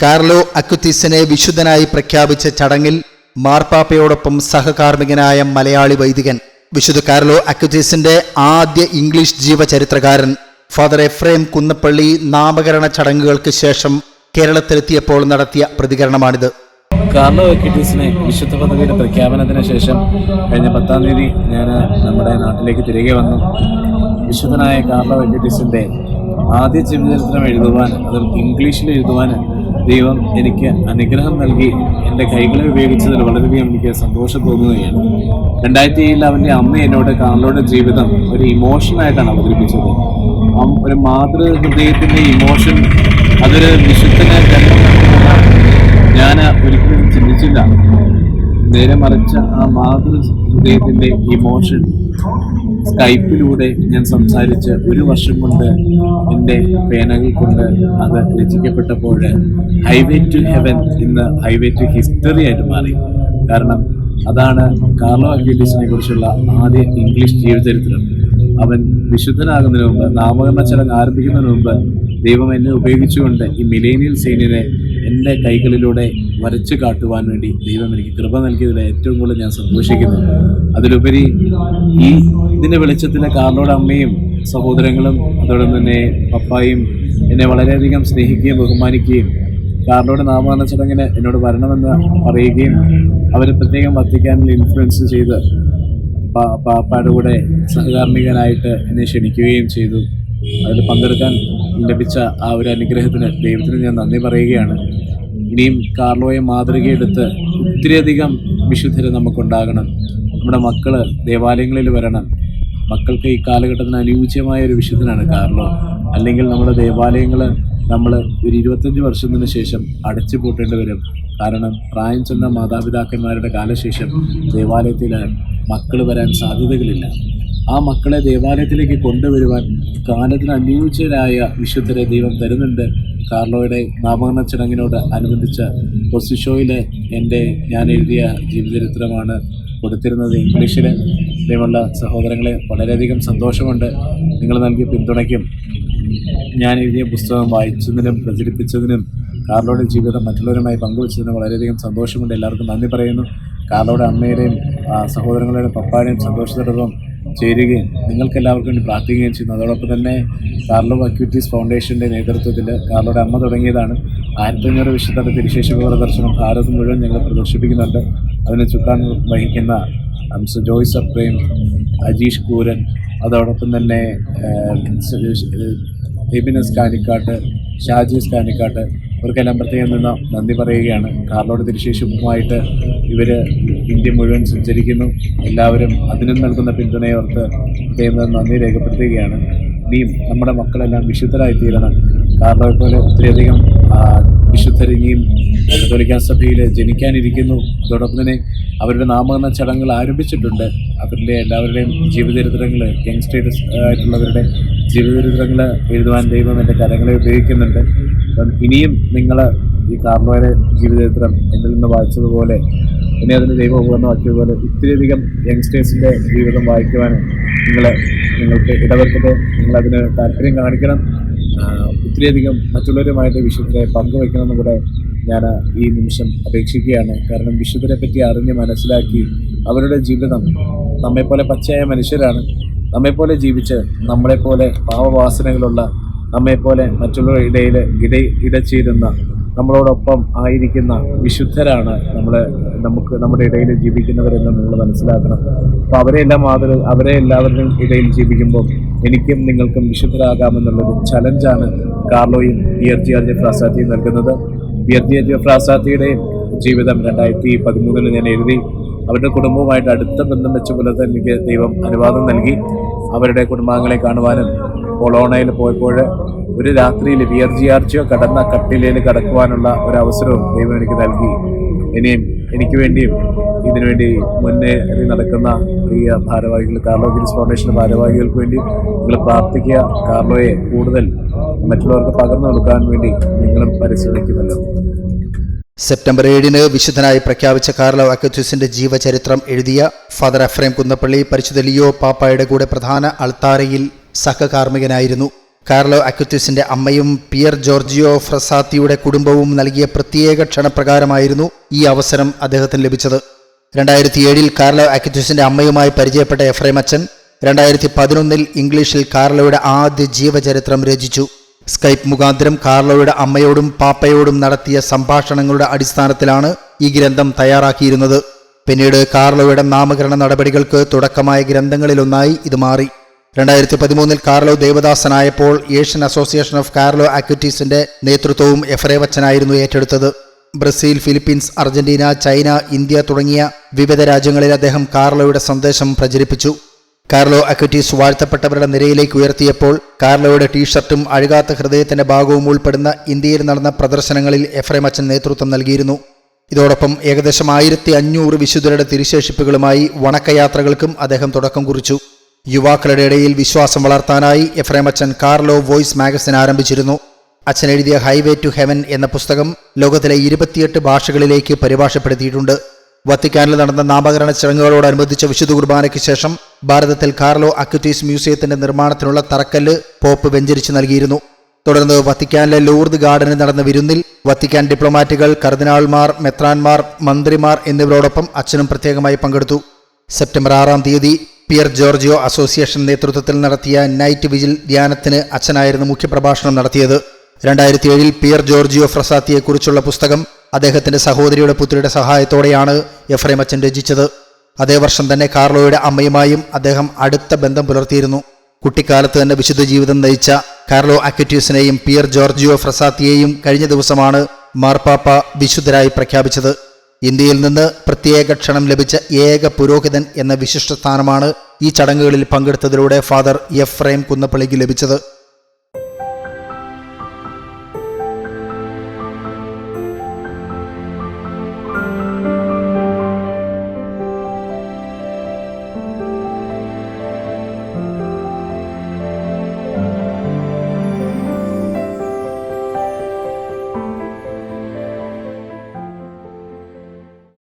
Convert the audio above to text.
Carlo അക്കുത്തിസിനെ വിശുദ്ധനായി പ്രഖ്യാപിച്ച ചടങ്ങിൽ മാർപ്പാപ്പയോടൊപ്പം സഹകാർമ്മികനായ മലയാളി വൈദികൻ വിശുദ്ധ കാർലോ അക്കുത്തിസിന്റെ ആദ്യ ഇംഗ്ലീഷ് ജീവചരിത്രകാരൻ ഫാദർ എഫ്രേം കുന്നപ്പള്ളി നാമകരണ ചടങ്ങുകൾക്ക് ശേഷം കേരളത്തിലെത്തിയപ്പോൾ നടത്തിയ പ്രതികരണമാണിത്. കാർലോ എക്യൂട്ടീസിനെ വിശുദ്ധ പദവിയുടെ പ്രഖ്യാപനത്തിന് ശേഷം കഴിഞ്ഞ പത്താം തീയതി ഞാൻ നമ്മുടെ നാട്ടിലേക്ക് തിരികെ വന്നു. വിശുദ്ധനായ കാർലോ എക്യൂട്ടീസിന്റെ ആദ്യ ജീവചരിത്രം എഴുതുവാൻ അതും ഇംഗ്ലീഷിൽ എഴുതുവാൻ ദൈവം എനിക്ക് അനുഗ്രഹം നൽകി എന്റെ കൈകളെ ഉപയോഗിച്ചതിൽ വളരെയധികം എനിക്ക് സന്തോഷം തോന്നുകയാണ്. രണ്ടായിരത്തി ഏഴിൽ അവന്റെ അമ്മ എന്നോട് കാർലോയുടെ ജീവിതം ഒരു ഇമോഷനായിട്ടാണ് അവതരിപ്പിച്ചത്. ഒരു മാതൃ ഹൃദയത്തിന്റെ ഇമോഷൻ അതൊരു വിശുദ്ധനെ ഞാൻ ഒരിക്കലും ചിന്തിച്ചില്ല. നേരെ മറിച്ച ആ മാതൃ ഹൃദയത്തിന്റെ ഇമോഷൻ സ്കൈപ്പിലൂടെ ഞാൻ സംസാരിച്ച് ഒരു വർഷം കൊണ്ട് എന്റെ പേനകൾ കൊണ്ട് അത് രചിക്കപ്പെട്ടപ്പോൾ ഹൈവേ ടു ഹെവൻ ഇന്ന് ഹൈവേ ടു ഹിസ്റ്ററി ആയിട്ട് മാറി. കാരണം അതാണ് കാർലോ അക്യൂലിസിനെ കുറിച്ചുള്ള ആദ്യ ഇംഗ്ലീഷ് ജീവചരിത്രം അവൻ വിശുദ്ധനാകുന്നതിന് മുമ്പ് നാമകരണ ചടങ്ങ് ആരംഭിക്കുന്നതിന് മുമ്പ് ദൈവം എന്നെ ഉപയോഗിച്ചുകൊണ്ട് ഈ മിലേനിയൽ സീനിനെ എന്റെ കൈകളിലൂടെ വരച്ചു കാട്ടുവാൻ വേണ്ടി ദൈവം എനിക്ക് കൃപ നൽകിയതിൽ ഏറ്റവും കൂടുതൽ ഞാൻ സന്തോഷിക്കുന്നു. അതിലുപരി ഈ ഇതിന്റെ വെളിച്ചത്തിലെ കാർലോടെ അമ്മയും സഹോദരങ്ങളും അതോടൊപ്പം തന്നെ പപ്പായും എന്നെ വളരെയധികം സ്നേഹിക്കുകയും ബഹുമാനിക്കുകയും കാർലോയുടെ നാമകരണ ചടങ്ങിന് എന്നോട് വരണമെന്ന് പറയുകയും അവർ പ്രത്യേകം വത്തിക്കാനിൽ ഇൻഫ്ലുവൻസ് ചെയ്ത് പാപ്പായുടെ കൂടെ സഹകാർമികനായിട്ട് എന്നെ ക്ഷണിക്കുകയും ചെയ്തു. അതിൽ പങ്കെടുക്കാൻ ലഭിച്ച ആ ഒരു അനുഗ്രഹത്തിന് ദൈവത്തിന് ഞാൻ നന്ദി പറയുകയാണ്. ഇനിയും കാർലോയെ മാതൃകയെടുത്ത് ഒത്തിരിയധികം വിശുദ്ധരെ നമുക്കുണ്ടാകണം. നമ്മുടെ മക്കൾ ദേവാലയങ്ങളിൽ വരണം. മക്കൾക്ക് ഈ കാലഘട്ടത്തിന് അനുയോജ്യമായ ഒരു വിശുദ്ധനാണ് കാർലോ. അല്ലെങ്കിൽ നമ്മുടെ ദേവാലയങ്ങൾ നമ്മൾ ഒരു ഇരുപത്തഞ്ച് വർഷത്തിന് ശേഷം അടച്ചു പൂട്ടേണ്ടി വരും. കാരണം പ്രായം ചെന്ന മാതാപിതാക്കന്മാരുടെ കാലശേഷം ദേവാലയത്തിൽ മക്കൾ വരാൻ സാധ്യതകളില്ല. ആ മക്കളെ ദേവാലയത്തിലേക്ക് കൊണ്ടുവരുവാൻ കാലത്തിന് അനുയോജ്യരായ വിശുദ്ധരെ ദൈവം തരുന്നുണ്ട്. കാർലോയുടെ നാമകരണ ചടങ്ങിനോട് അനുബന്ധിച്ച പൊസിഷോയിലെ എന്റെ ഞാൻ എഴുതിയ ജീവചരിത്രമാണ് കൊടുത്തിരുന്നത് ഇംഗ്ലീഷിൽ ദൈവമുള്ള സഹോദരങ്ങളെ വളരെയധികം സന്തോഷമുണ്ട്. നിങ്ങൾ നൽകിയ പിന്തുണയ്ക്കും. ഞാൻ എഴുതിയ പുസ്തകം വായിച്ചതിനും പ്രചരിപ്പിച്ചതിനും കാർലോയുടെ ജീവിതം മറ്റുള്ളവരുമായി പങ്കുവച്ചതിന് വളരെയധികം സന്തോഷമുണ്ട്. എല്ലാവർക്കും നന്ദി പറയുന്നു. കാർലോയുടെ അമ്മയുടെയും സഹോദരങ്ങളുടെയും പപ്പായുടെയും സന്തോഷത്തോടൊപ്പം ചേരുകയും നിങ്ങൾക്ക് എല്ലാവർക്കും വേണ്ടി പ്രാർത്ഥിക്കുകയും ചെയ്യുന്നു. അതോടൊപ്പം തന്നെ കാർലോ അക്യൂറ്റീസ് ഫൗണ്ടേഷന്റെ നേതൃത്വത്തിൽ കാർലോയുടെ അമ്മ തുടങ്ങിയതാണ്. ആയിരത്തി അഞ്ഞൂറ് വിശുദ്ധ തിരുശേഷ ദർശനം ഭാരതം മുഴുവൻ ഞങ്ങൾ പ്രദർശിപ്പിക്കുന്നുണ്ട്. അതിന് ചുക്കാൻ വഹിക്കുന്ന അംസ ജോയ്സ് അപ്രേം അജീഷ് കൂരൻ അതോടൊപ്പം തന്നെ എബിനസ് കാനിക്കാട്ട് ഷാജീസ് കാനിക്കാട്ട് ഇവർക്കെല്ലാം പ്രത്യേകം നിന്ന് നന്ദി പറയുകയാണ്. കാർലോട് തിരുശേഷിപ്പുമായിട്ട് ഇവർ ഇന്ത്യ മുഴുവൻ സഞ്ചരിക്കുന്നു. എല്ലാവരും അതിനും നൽകുന്ന പിന്തുണയോർത്ത് പ്രത്യേകം നന്ദി രേഖപ്പെടുത്തുകയാണ്. ഇനിയും നമ്മുടെ മക്കളെല്ലാം വിശുദ്ധരായി തീരണം കാർലോയെ പോലെ ഒത്തിരിയധികം ആ, വിശുദ്ധരിനിയും കത്തോലിക്ക സഭയിൽ ജനിക്കാനിരിക്കുന്നു. അതോടൊപ്പം തന്നെ അവരുടെ നാമകരണ ചടങ്ങുകൾ ആരംഭിച്ചിട്ടുണ്ട്. അവരുടെ എല്ലാവരുടെയും ജീവചരിത്രങ്ങൾ യങ്സ്റ്റേഴ്സ് ആയിട്ടുള്ളവരുടെ ജീവചരിത്രങ്ങൾ എഴുതുവാൻ ദൈവം എന്റെ കരങ്ങളെ ഉപയോഗിക്കുന്നുണ്ട്. അപ്പം ഇനിയും നിങ്ങൾ ഈ കാർണോയുടെ ജീവചരിത്രം എന്നിൽ നിന്ന് വായിച്ചതുപോലെ ഇനി അതിന് ദൈവം ഉപകരണമാക്കിയതുപോലെ ഒത്തിരിയധികം യങ്സ്റ്റേഴ്സിന്റെ ജീവിതം വായിക്കുവാൻ നിങ്ങൾ നിങ്ങൾക്ക് ഇടവരുത്തത് നിങ്ങളതിന് താല്പര്യം കാണിക്കണം. ഒത്തിരിയധികം മറ്റുള്ളവരുമായിട്ട് വിഷയത്തിലെ പങ്കുവെക്കണമെന്ന് കൂടെ ഞാൻ ഈ നിമിഷം അപേക്ഷിക്കുകയാണ്. കാരണം വിശുദ്ധരെ പറ്റി അറിഞ്ഞ് മനസ്സിലാക്കി അവരുടെ ജീവിതം നമ്മെപ്പോലെ പച്ചയായ മനുഷ്യരാണ്. നമ്മെപ്പോലെ ജീവിച്ച് നമ്മളെപ്പോലെ പാവവാസനകളുള്ള നമ്മെപ്പോലെ മറ്റുള്ളവരുടെ ഇടയിൽ ഇട ഇടചേരുന്ന നമ്മളോടൊപ്പം ആയിരിക്കുന്ന വിശുദ്ധരാണ് നമ്മൾ നമുക്ക് നമ്മുടെ ഇടയിൽ ജീവിക്കുന്നവരെന്ന് നിങ്ങൾ മനസ്സിലാക്കണം. അപ്പോൾ അവരെല്ലാം മാതൃ അവരെ എല്ലാവരുടെയും ഇടയിൽ ജീവിക്കുമ്പോൾ എനിക്കും നിങ്ങൾക്കും വിശുദ്ധരാകാമെന്നുള്ളൊരു ചലഞ്ചാണ് കാർലോയും ഇയർ ജി ആർ ജെ പ്രസാദിയും നൽകുന്നത്. ജെഫ്രാസാത്തിയുടെ ജീവിതം രണ്ടായിരത്തി പതിമൂന്നിൽ ഞാൻ എഴുതി. അവരുടെ കുടുംബവുമായിട്ട് അടുത്ത ബന്ധം വെച്ച പുലർത്താൻ എനിക്ക് ദൈവം അനുവാദം നൽകി. അവരുടെ കുടുംബാംഗങ്ങളെ കാണുവാനും കൊളോണയിൽ പോയപ്പോൾ ഒരു രാത്രിയിൽ വിയർജിയാർച്ചയോ കടന്ന കട്ടിലയിൽ കടക്കുവാനുള്ള ഒരവസരവും ദൈവം എനിക്ക് നൽകി. ഇനിയും എനിക്ക് വേണ്ടിയും ഇതിനുവേണ്ടി മുന്നേ നടക്കുന്ന പ്രിയ ഭാരവാഹികൾ കാർലോ ഗിരിസ് ഫൗണ്ടേഷൻ ഭാരവാഹികൾക്ക് വേണ്ടി നിങ്ങൾ പ്രാർത്ഥിക്കുക. കാർലോയെ കൂടുതൽ മറ്റുള്ളവർക്ക് പകർന്നു കൊടുക്കാൻ വേണ്ടി നിങ്ങളും പരിശ്രമിക്കുമല്ലോ. സെപ്റ്റംബർ ഏഴിന് വിശുദ്ധനായി പ്രഖ്യാപിച്ച കാർലോ അക്കത്യൂസിന്റെ ജീവചരിത്രം എഴുതിയ ഫാദർ എഫ്രേം കുന്നപ്പള്ളി പരിശുദ്ധ ലിയോ പാപ്പായുടെ കൂടെ പ്രധാന അൾത്താരയിൽ സഹകാർമ്മികനായിരുന്നു. കാർലോ അക്യുത്തിസിന്റെ അമ്മയും പിയർ ജോർജിയോ ഫ്രസാത്തിയുടെ കുടുംബവും നൽകിയ പ്രത്യേക ക്ഷണപ്രകാരമായിരുന്നു ഈ അവസരം അദ്ദേഹത്തിന് ലഭിച്ചത്. രണ്ടായിരത്തി ഏഴിൽ കാർലോ അക്യുത്തിസിന്റെ അമ്മയുമായി പരിചയപ്പെട്ട എഫ്രൈം അച്ഛൻ രണ്ടായിരത്തി പതിനൊന്നിൽ ഇംഗ്ലീഷിൽ കാർലോയുടെ ആദ്യ ജീവചരിത്രം രചിച്ചു. സ്കൈപ്പ് മുഖാന്തരം കാർലോയുടെ അമ്മയോടും പാപ്പയോടും നടത്തിയ സംഭാഷണങ്ങളുടെ അടിസ്ഥാനത്തിലാണ് ഈ ഗ്രന്ഥം തയ്യാറാക്കിയിരുന്നത്. പിന്നീട് കാർലോയുടെ നാമകരണ നടപടികൾക്ക് തുടക്കമായ ഗ്രന്ഥങ്ങളിലൊന്നായി ഇത് മാറി. രണ്ടായിരത്തി പതിമൂന്നിൽ കാർലോ ദേവദാസനായപ്പോൾ ഏഷ്യൻ അസോസിയേഷൻ ഓഫ് കാർലോ ആക്വിറ്റീസിന്റെ നേതൃത്വവും എഫ്രേവച്ചനായിരുന്നു ഏറ്റെടുത്തത്. Brazil Philippines Argentina China India തുടങ്ങിയ വിവിധ രാജ്യങ്ങളിൽ അദ്ദേഹം കാർലോയുടെ സന്ദേശം പ്രചരിപ്പിച്ചു. കാർലോ അക്വിറ്റീസ് വാഴ്ത്തപ്പെട്ടവരുടെ നിരയിലേക്ക് ഉയർത്തിയപ്പോൾ കാർലോയുടെ ടീഷർട്ടും അഴുകാത്ത ഹൃദയത്തിന്റെ ഭാഗവും ഉൾപ്പെടുന്ന ഇന്ത്യയിൽ നടന്ന പ്രദർശനങ്ങളിൽ എഫ്രൈം അച്ഛൻ നേതൃത്വം നൽകിയിരുന്നു. ഇതോടൊപ്പം ഏകദേശം ആയിരത്തി അഞ്ഞൂറ് വിശുദ്ധരുടെ തിരുശേഷിപ്പുകളുമായി വണക്കയാത്രകൾക്കും അദ്ദേഹം തുടക്കം കുറിച്ചു. യുവാക്കളുടെ ഇടയിൽ വിശ്വാസം വളർത്താനായി എഫ്രൈം അച്ഛൻ കാർലോ വോയിസ് മാഗസിൻ ആരംഭിച്ചിരുന്നു. അച്ഛൻ എഴുതിയ ഹൈവേ ടു ഹെവൻ എന്ന പുസ്തകം ലോകത്തിലെ ഇരുപത്തിയെട്ട് ഭാഷകളിലേക്ക് പരിഭാഷപ്പെടുത്തിയിട്ടുണ്ട്. വത്തിക്കാനിൽ നടന്ന നാമകരണ ചടങ്ങുകളോടനുബന്ധിച്ച വിശുദ്ധ കുർബാനയ്ക്ക് ശേഷം ഭാരതത്തിൽ കാർലോ അക്യുറ്റീസ് മ്യൂസിയത്തിന്റെ നിർമ്മാണത്തിനുള്ള തറക്കല്ല് പോപ്പ് വെഞ്ചരിച്ചു നൽകിയിരുന്നു. തുടർന്ന് വത്തിക്കാനിലെ ലൂർദ് ഗാർഡനിൽ നടന്ന വിരുന്നിൽ വത്തിക്കാൻ ഡിപ്ലോമാറ്റുകൾ കർദിനാൾമാർ മെത്രാൻമാർ മന്ത്രിമാർ എന്നിവരോടൊപ്പം അച്ഛനും പ്രത്യേകമായി പങ്കെടുത്തു. സെപ്റ്റംബർ ആറാം തീയതി പിയർ ജോർജിയോ അസോസിയേഷൻ നേതൃത്വത്തിൽ നടത്തിയ നൈറ്റ് വിജിൽ ധ്യാനത്തിന് അച്ഛനായിരുന്നു മുഖ്യപ്രഭാഷണം നടത്തിയത്. രണ്ടായിരത്തി ഏഴിൽ പിയർ ജോർജിയോ ഫ്രസാത്തിയെക്കുറിച്ചുള്ള പുസ്തകം അദ്ദേഹത്തിന്റെ സഹോദരിയുടെ പുത്രിയുടെ സഹായത്തോടെയാണ് എഫ്രൈം അച്ഛൻ രചിച്ചത്. അതേ വർഷം തന്നെ കാർലോയുടെ അമ്മയുമായും അദ്ദേഹം അടുത്ത ബന്ധം പുലർത്തിയിരുന്നു. കുട്ടിക്കാലത്ത് തന്നെ വിശുദ്ധ ജീവിതം നയിച്ച കാർലോ അക്യൂറ്റ്യൂസിനെയും പിയർ ജോർജിയോ ഫ്രസാത്തിയെയും കഴിഞ്ഞ ദിവസമാണ് മാർപ്പാപ്പ വിശുദ്ധരായി പ്രഖ്യാപിച്ചത്. ഇന്ത്യയിൽ നിന്ന് പ്രത്യേക ക്ഷണം ലഭിച്ച ഏക പുരോഹിതൻ എന്ന വിശിഷ്ട സ്ഥാനമാണ് ഈ ചടങ്ങുകളിൽ പങ്കെടുത്തതിലൂടെ ഫാദർ എഫ്രൈം കുന്നപ്പള്ളിക്ക് ലഭിച്ചത്.